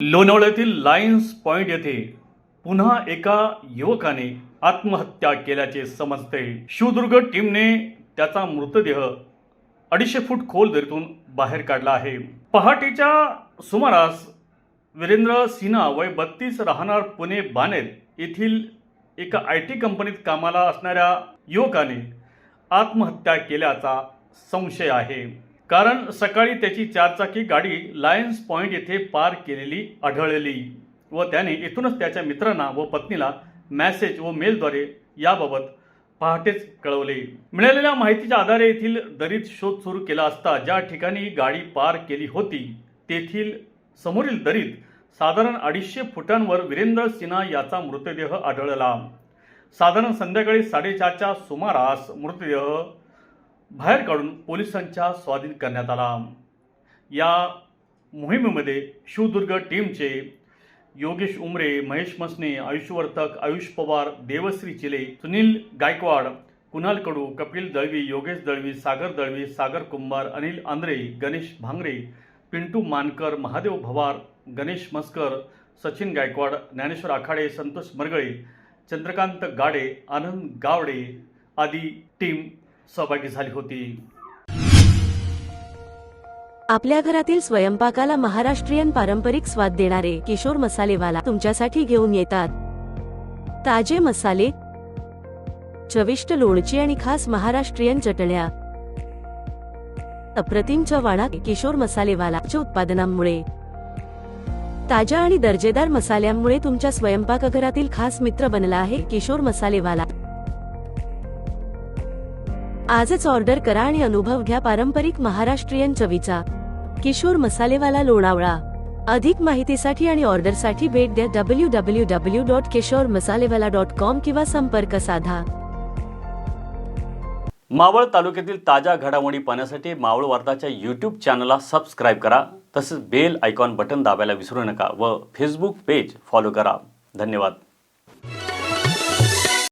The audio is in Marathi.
लोणावळ्यातील लायन्स पॉइंट येथे पुन्हा एका युवकाने आत्महत्या केल्याचे समजते. शिवदुर्ग टीमने त्याचा मृतदेह अडीचशे फूट खोल दरीतून बाहेर काढला आहे. पहाटेच्या सुमारास वीरेंद्र सिन्हा वय बत्तीस राहणार पुणे बानेर येथील एका आय टी कंपनीत कामाला असणाऱ्या युवकाने आत्महत्या केल्याचा संशय आहे. कारण सकाळी त्याची चारचाकी गाडी लायन्स पॉइंट येथे पार्क केलेली आढळली व त्याने येथूनच त्याच्या मित्रांना व पत्नीला मॅसेज व मेलद्वारे याबाबत पहाटेच कळवले. मिळालेल्या माहितीच्या आधारे येथील दरीत शोध सुरू केला असता ज्या ठिकाणी गाडी पार्क केली होती तेथील समोरील दरीत साधारण अडीचशे फुटांवर वीरेंद्र सिन्हा याचा मृतदेह आढळला. साधारण संध्याकाळी साडेचारच्या सुमारास मृतदेह बाहेर काढून पोलिसांच्या स्वाधीन करण्यात आला. या मोहिमेमध्ये शिवदुर्ग टीमचे योगेश उमरे महेश मसने आयुष वर्तक आयुष पवार देवश्री चिले सुनील गायकवाड कुणाल कडू कपिल दळवी योगेश दळवी सागर दळवी सागर कुंभार अनिल आंद्रे गणेश भांगरे पिंटू मानकर महादेव भवार गणेश मस्कर सचिन गायकवाड ज्ञानेश्वर आखाडे संतोष मरगळे चंद्रकांत गाडे आनंद गावडे आदी टीम सहभागी झाली होती. आपल्या घरातील स्वयंपाकाला महाराष्ट्रीयन पारंपरिक स्वाद देणारे किशोर मसालेवाला तुमच्यासाठी घेऊन येतात. ताजे मसाले चविष्ट लोणची आणि खास महाराष्ट्रीयन चटण्या. अप्रतिम चव्हाणा किशोर मसालेवालाच्या उत्पादनांमुळे. ताज्या आणि दर्जेदार मसाल्यांमुळे तुमच्या स्वयंपाकघरातील खास मित्र बनला आहे किशोर मसालेवाला. आजच ऑर्डर करा आणि अनुभव घ्या पारंपरिक महाराष्ट्रीयन चवीचा. किशोर मसालेवाला लोणावळा. अधिक माहितीसाठी आणि ऑर्डरसाठी भेट द्या W W W dot Kishor Masalewala dot com किंवा संपर्क साधा. मावळ तालुक्यातील ताज्या घडामोडी पाहण्यासाठी मावळ वार्ताच्या यूट्यूब चॅनलला सबस्क्राईब करा. तसेच बेल आयकॉन बटन दाबायला विसरू नका व फेसबुक पेज फॉलो करा. धन्यवाद.